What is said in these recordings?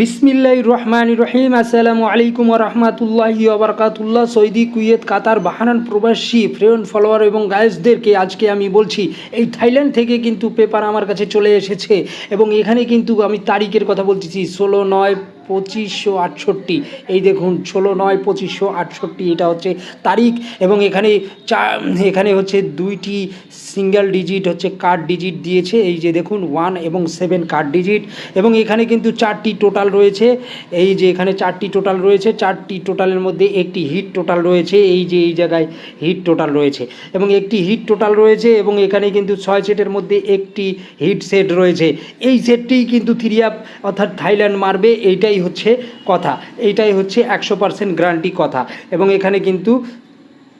বিসমিল্লাহ রহমান রহিম। আসসালামু আলাইকুম রহমাতুল্লাহি আবরকাতুল্লাহ সৌদি, কুয়েত, কাতার বাহানান প্রবাসী ফ্রেন্ড ফলোয়ার এবং গায়েসদেরকে আজকে আমি বলছি, এই থাইল্যান্ড থেকে কিন্তু পেপার আমার কাছে চলে এসেছে এবং এখানে কিন্তু আমি তারিখের কথা বলতেছি, ষোলো নয় পঁচিশশো আটষট্টি। এই দেখুন, ষোলো নয়, পঁচিশশো আটষট্টি, এটা হচ্ছে তারিখ। এবং এখানে চা, এখানে হচ্ছে দুইটি সিঙ্গেল ডিজিট হচ্ছে কার্ড ডিজিট দিয়েছে। এই যে দেখুন ওয়ান এবং সেভেন কার্ড ডিজিট এবং এখানে কিন্তু চারটি টোটাল রয়েছে। এই যে এখানে চারটি টোটাল রয়েছে, চারটি টোটালের মধ্যে একটি হিট টোটাল রয়েছে। এই যে এই জায়গায় হিট টোটাল রয়েছে। এবং একটি হিট টোটাল রয়েছে এবং এখানে কিন্তু ছয় সেটের মধ্যে একটি হিট সেট রয়েছে। এই সেটটিই কিন্তু থ্রি আপ অর্থাৎ থাইল্যান্ড মারবে। এইটাই হচ্ছে কথা। এইটাই হচ্ছে একশো পার্সেন্ট গ্যারান্টি কথা। এবং এখানে কিন্তু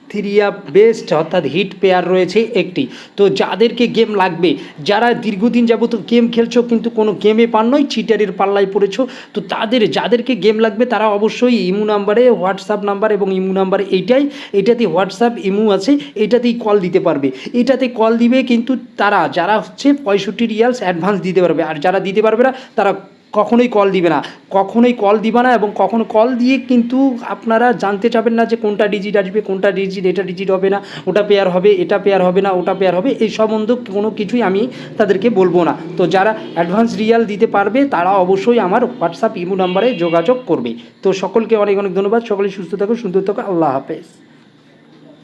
থ্রিয়া বেস্ট অর্থাৎ হিট পেয়ার রয়েছে একটি। তো যাদেরকে গেম লাগবে, যারা দীর্ঘদিন যাবত গেম খেলছো কিন্তু কোনো গেমে পান নয় চিটারের পাল্লায় পড়েছো, তো তাদের, যাদেরকে গেম লাগবে তারা অবশ্যই ইমু নাম্বারে হোয়াটসঅ্যাপ নাম্বার এবং ইমু নাম্বার এইটাই, এটাতে হোয়াটসঅ্যাপ ইমু আছে, এটাতেই কল দিতে পারবে। এটাতে কল দিবে কিন্তু তারা, যারা হচ্ছে পঁয়ষট্টি রিয়ালস অ্যাডভান্স দিতে পারবে। আর যারা দিতে পারবে না, তারা কখনোই কল দিবে না। কখনোই কল দিবে না এবং কখনো কল দিয়ে কিন্তু আপনারা জানতে চাবেন না যে কোনটা ডিজিট আসবে, কোনটা ডিজিট এটা ডিজিট হবে না, ওটা পেয়ার হবে, এটা পেয়ার হবে না, ওটা পেয়ার হবে, এই সম্বন্ধ কোনো কিছুই আমি তাদেরকে বলব না। তো যারা অ্যাডভান্স রিয়াল দিতে পারবে, তারা অবশ্যই আমার হোয়াটসঅ্যাপ ইমো নাম্বারে যোগাযোগ করবে। তো সকলকে অনেক অনেক ধন্যবাদ। সকলে সুস্থ থাকো, সুন্দর থাকো। আল্লাহ হাফেজ।